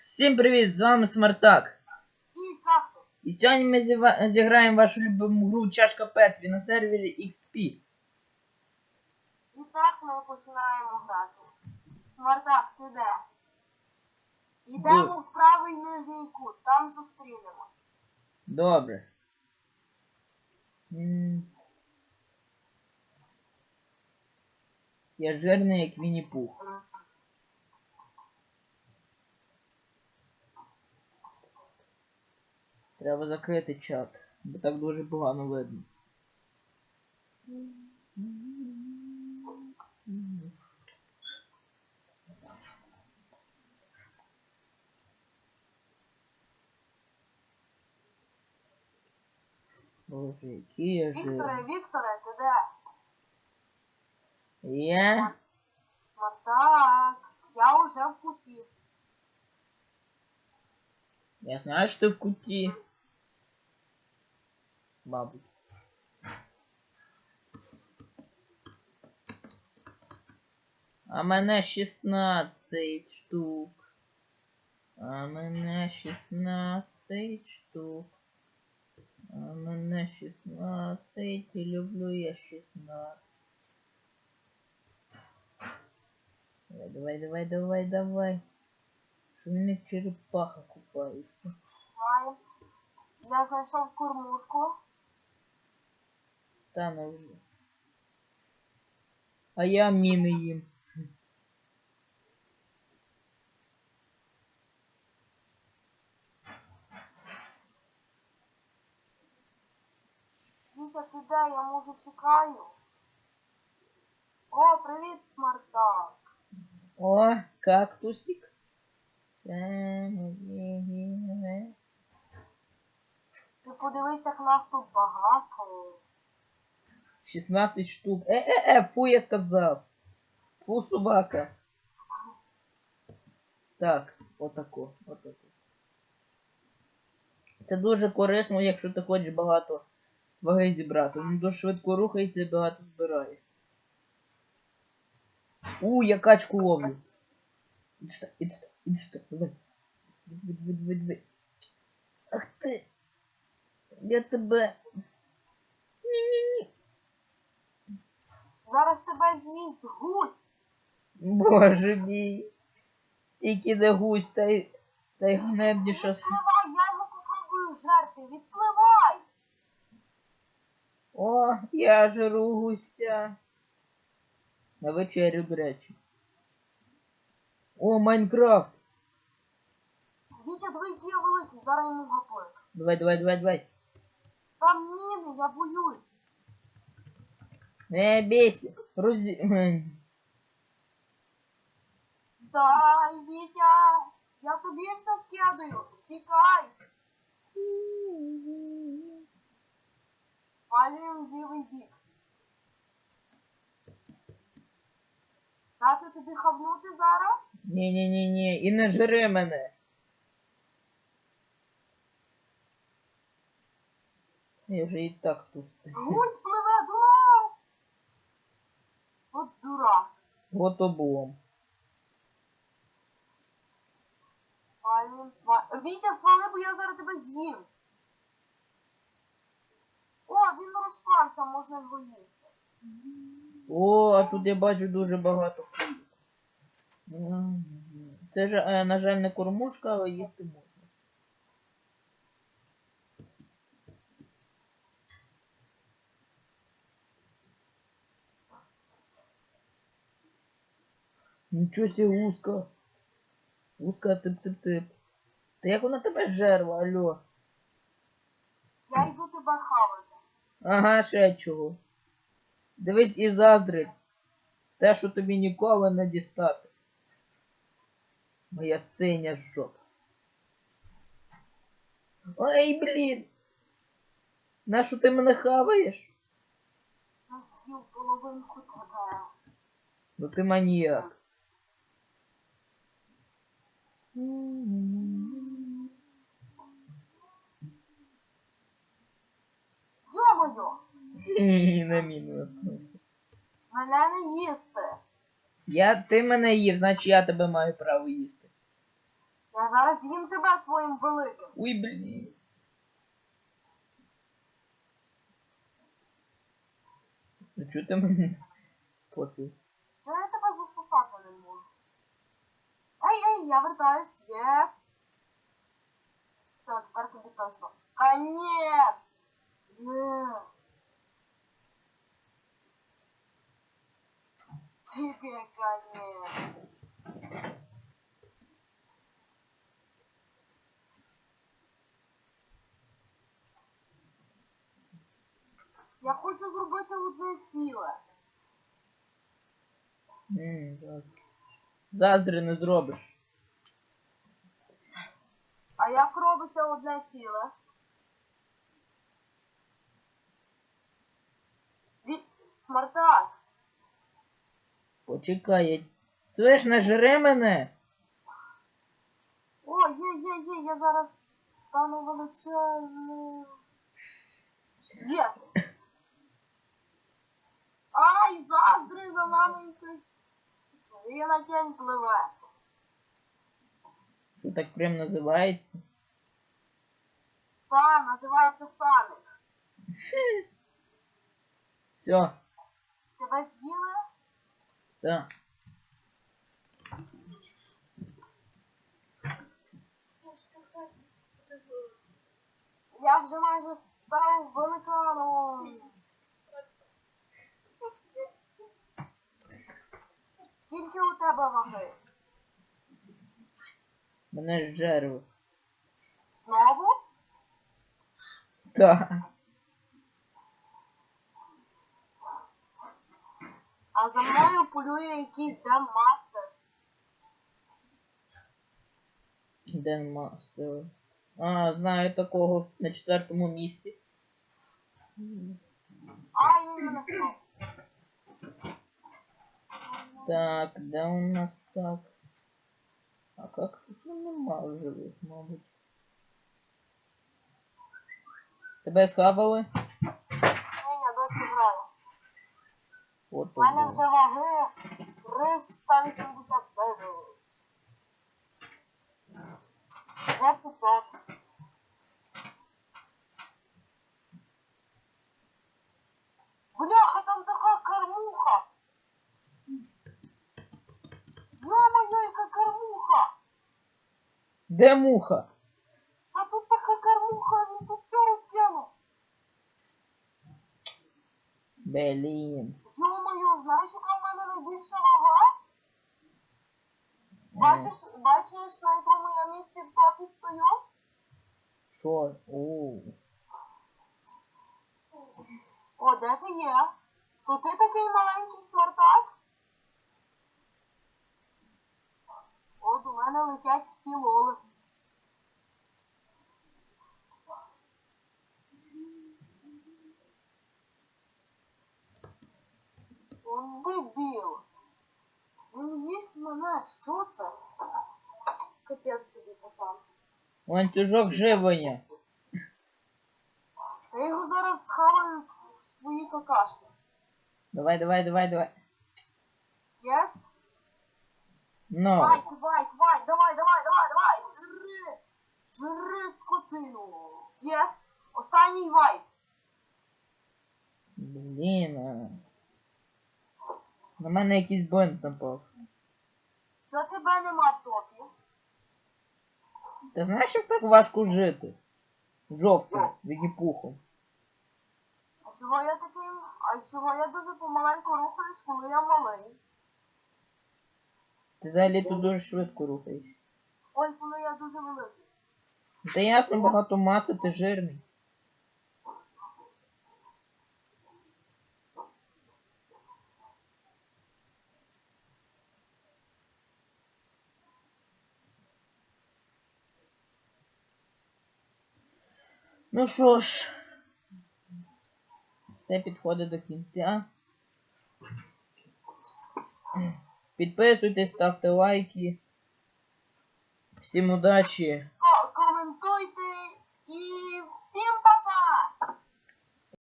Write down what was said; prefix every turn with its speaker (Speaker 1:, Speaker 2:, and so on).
Speaker 1: Всім привіт! З вами Смартак.
Speaker 2: І кактус.
Speaker 1: І сьогодні ми зіграємо вашу любиму гру Чашка Петрі на сервері XP.
Speaker 2: І так ми починаємо грати. Смартак, ти де? Йдемо в правий нижній кут, там зустрінемось.
Speaker 1: Добре. Я жирний, як Вінні-Пух. Треба закрити чат, бо так дуже погано видно. Боже, який я
Speaker 2: Вікторе,
Speaker 1: жирний.
Speaker 2: Вікторе, ти де?
Speaker 1: Я?
Speaker 2: Смартак, я уже в куті.
Speaker 1: Я знаю, що ти в куті. Мабуть. А мене 16 штук. А мене 16 штук. А мене 16 і люблю я 16. Давай, давай, давай, давай, давай. Них черепаха купається.
Speaker 2: Маю. Я знайшов кормушку.
Speaker 1: Та ну вже. А я міни їм.
Speaker 2: Вітя, ти де? Я може чекаю. О, привіт, Смартак.
Speaker 1: О, кактусик.
Speaker 2: Ти подивись, як нас тут багато.
Speaker 1: 16 штук. Е, фу, я сказав. Фу, собака. Так, отако, отако. Це дуже корисно, якщо ти хочеш багато ваги зібрати. Він дуже швидко рухається і багато збирає. У, я качку ловлю. Диви, диви, диви, диви. Ах ти. Я тебе.
Speaker 2: Зараз тебе з'їсть гусь.
Speaker 1: Боже мій. Тільки не гусь, та й та й гнебніша.
Speaker 2: Відпливай, я його попробую жерти. Відпливай.
Speaker 1: О, я жру гуся. На вечерю, до речі. О, Майнкрафт.
Speaker 2: Вітя двійки є великий, зараз йому гаплик.
Speaker 1: Давай, давай, давай, давай.
Speaker 2: Там міни, я боюсь.
Speaker 1: Не бейся. Розі...
Speaker 2: Дай, Вітя. Я тобі все скидаю. Втікай. Свалюємо в лівий бік. Дати тобі хавнути зараз?
Speaker 1: Ні-ні-ні-ні. І не жри мене. Я вже і так тустий.
Speaker 2: Гусь пливе до нас. От дурак.
Speaker 1: От облом.
Speaker 2: Свалюємо, свалюємо. Вітя, свали, бо я зараз тебе з'їм. О, він розпався, можна його їсти.
Speaker 1: О, а тут я бачу дуже багато Це ж, е, на жаль, не кормушка, але їсти можна. Нічого сі узка. Узка цып-цып-цып. Та як вона тебе жерла, алло?
Speaker 2: Я йду тебе хавати.
Speaker 1: Ага, ще чого. Дивись і заздрить. Те, що тобі ніколи не дістати. Моя синя жопа. Ой, блін. Нащо ти мене хаваєш?
Speaker 2: Я з'їв половинку тебе.
Speaker 1: Ну ти маніяк.
Speaker 2: Йо-моє,
Speaker 1: Хі, На міну наткнувся.
Speaker 2: мене не їсти.
Speaker 1: Я, ти мене їв, значить я тебе маю право їсти.
Speaker 2: Я зараз з'їм тебе своїм великим.
Speaker 1: Ой, блін. Ну чого ти мене пофіг?
Speaker 2: Чого я тебе засосати не можу? Ей, ей, я вертаюсь, єс. Все, тепер тобі точно. Конець! Ні. Тебе конець. Я хочу зробити одне ціле.
Speaker 1: М, так. Заздри не зробиш.
Speaker 2: А як робиться одне ціле? Ві... Смартак.
Speaker 1: Почекай, я... Слиш, не жри мене!
Speaker 2: О, є, є, є, я зараз стану величезним. Єс! Ай, заздри за нами якось. Тінь пливе.
Speaker 1: Що так прям називається?
Speaker 2: Та, називається Саник.
Speaker 1: Все,
Speaker 2: Тебе з'їли?
Speaker 1: так.
Speaker 2: Я вже майже став великаном. Скільки у тебе ваги?
Speaker 1: Мене жерли.
Speaker 2: Знову?
Speaker 1: Так.
Speaker 2: А за мною полює якийсь Дем Мастер.
Speaker 1: Ден Мастер. А, знаю такого на четвертому місці.
Speaker 2: Ай, він мене став.
Speaker 1: Так, де у нас так? А как? Тут нема живих, мабуть. Тебе схавали?
Speaker 2: Ні, я досі граю.
Speaker 1: От
Speaker 2: У мене вже ваги 389. Вже 500. Бляха, там така кормуха. Ё-моё, яка кормуха.
Speaker 1: Де муха?
Speaker 2: А тут така кормуха, він тут все розкинув.
Speaker 1: Блін.
Speaker 2: Ё-моё, знаєш, яка в мене найбільша вага? Бачиш, бачиш, на якому я місці в топі стою?
Speaker 1: Що? Оу.
Speaker 2: О, де ти є? То ти такий маленький смартак? От у мене летять всі лоли. Он дебіл. Він їсть мене. Що це? Капець тобі, пацан.
Speaker 1: Ланцюжок живлення.
Speaker 2: Я його зараз схаваю в свої какашки.
Speaker 1: Давай, давай, давай, давай.
Speaker 2: Єс?
Speaker 1: Ну.
Speaker 2: Давай, давай, давай, давай, давай, давай, давай, жри, жри скотину. Єс, останній вайп.
Speaker 1: Блін. а. На мене якийсь бленд напав.
Speaker 2: Чого тебе нема в топі?
Speaker 1: Ти знаєш, як так важко жити? Жовтим, вігіпухом.
Speaker 2: А чого я таким, а чого я дуже помаленьку рухаюсь, коли я малий?
Speaker 1: Ти взагалі тут дуже швидко рухаєш.
Speaker 2: Ой, коли я дуже великий.
Speaker 1: Та ясно, багато маси, ти жирний. Ну що ж, все підходить до кінця. Підписуйтесь, ставте лайки. Всім удачі!